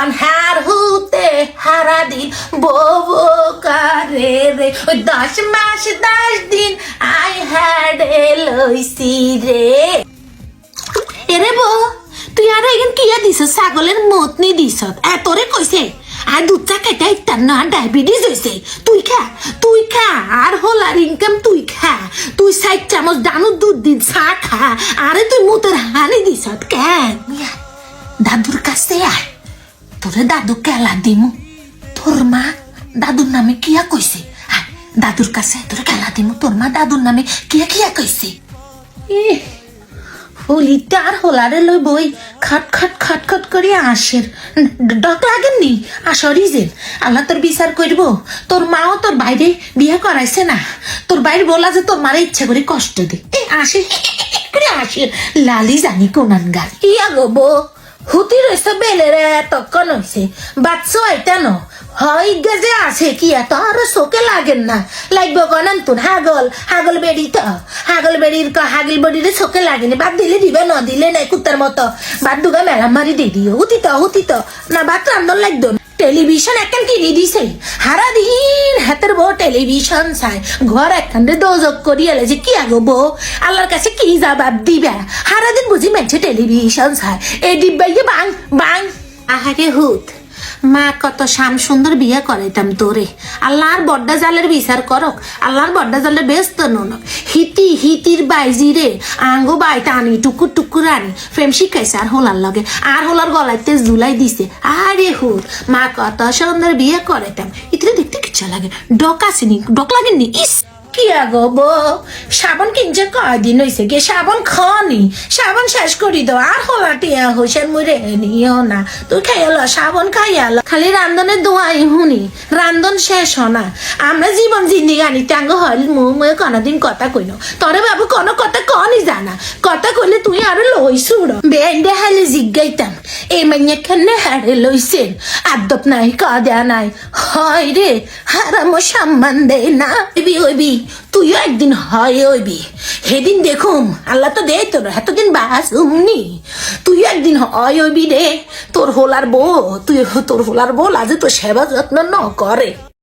অনহার হুতে হারা দিন বো কারে রে? ওই দশ মাস, দশ দিন আই হ্যাড লইছি রে। এরে বো তুই আর এখন কিয়া দিছ ছাগলের মতনি দিছ এতরে কইছে, আর দুধ চা খাইতে ইত্যার না, ডায়াবেটিস হয়েছে তুই খা তুই খা, আর হল আর ইনকাম তুই খা। তুই সাইড চামচ ডানুর দুধ দিন, চা খা। আরে তুই মুতের হানি দিছ কেন? দাদুর কাছে তোরে দাদু কেলা দিমু? তোর মা দাদুর নামে কিয়া কইছে? দাদুর কাছে তোরে কেলা দিমু? তোর মা দাদুর নামে কিয়া কিয়া কইছে? হলিতে আর হোলারে লই বই খট খট খট খট করে আসের। ডক লাগেননি? আসরি যে। আল্লাহ তোর বিচার করব। তোর মাও তোর বাইরে বিয়ে করাইছে না। তোর বাইরে বলা যে তোর মারে ইচ্ছা করে কষ্ট দে। এ আসে করে আসের। লালি জানি কোনান গাল। ইয়া গো হুতি রয়েছে বেলেরে, তখন হয়েছে আইতা ন? হয় গেজে আছে কি এত? আর চোখে লাগেন না। লাগবে গনান তুন হাগল। হাগল বেড়ি তো। হাগল বেড়ির ক হাগল বেড়িরে চোখে লাগেনি। বাদ দিলে দিবে ন? দিলে নাই কুত্তার মতো। বাদ দুগা মেলা মারি দিয়ে দিও। হুতি তো হুতি তো। না, বাদ রান্ধন লাগতো। টেলিভিশন একখান কিনি দিছে হারা দিন হাতের বউ টেলিভিশন চাই। ঘর একখানে দোজক করি এলে যে কি আগো বউ আল্লাহর কাছে কি জবাব দিবা? হারা দিন বুঝি মেছে টেলিভিশন চাই। এই ডিব্বাইয়ে বাং বাং। আহারে হুত। মা কত শ্যাম সুন্দর বিয়ে করাইতাম তোরে। আল্লাহর বড্ডা জালের বিচার করক, আল্লাহর বড্ডা জালের ব্যস্ত ননক। হিতি, হিতির বাইজি রে, আঙ্গো বাইতে আনি, টুকুর টুকুর আনি। প্রেম শিখাইছে আর হোলার লগে, আর হোলার গলাইতে জুলাই দিছে। আরে হুর, মা কত সুন্দর বিয়ে করাইতাম। ইতরে দেখতে কিচ্ছা লাগে ডক আসেনি ডক লাগেনি ইস! কি আগো বো? সাবান কিনছে কয়দিন হয়েছে গে? সাবান খনি, সাবান শেষ করি দাও। আর হলা টিয়া হইসেন মুরে নিও না। তুই খাইয়াল, সাবান খাইয়াল। খালি রান্ধনের দোয়াই হুনি রান্ধন শেষ হনা। আমরা জীবন জিন্দিগানি টাঙ্গ হল মু কোনোদিন কথা কইন। তরে বাবু কোনো কথা কন কথা কইলে তুই আর লই সুড় বেন্ডে হালে জিজ্ঞাইতাম এই মাইয়া কেনে হারে লইছেন? আদব নাই, কাদা নাই। হয় রে, হারাম সম্মান দে না। ওইবি ওইবি তুইও একদিন হয় ওইবি সেদিন দেখুম, আল্লাহ তো দে তোর, এতদিন বাস উমনি তুইও একদিন হয় ওইবি রে। তোর হোলার বউ, তুই তোর হোলার বউ, আজ তো সেবা যত্ন ন করে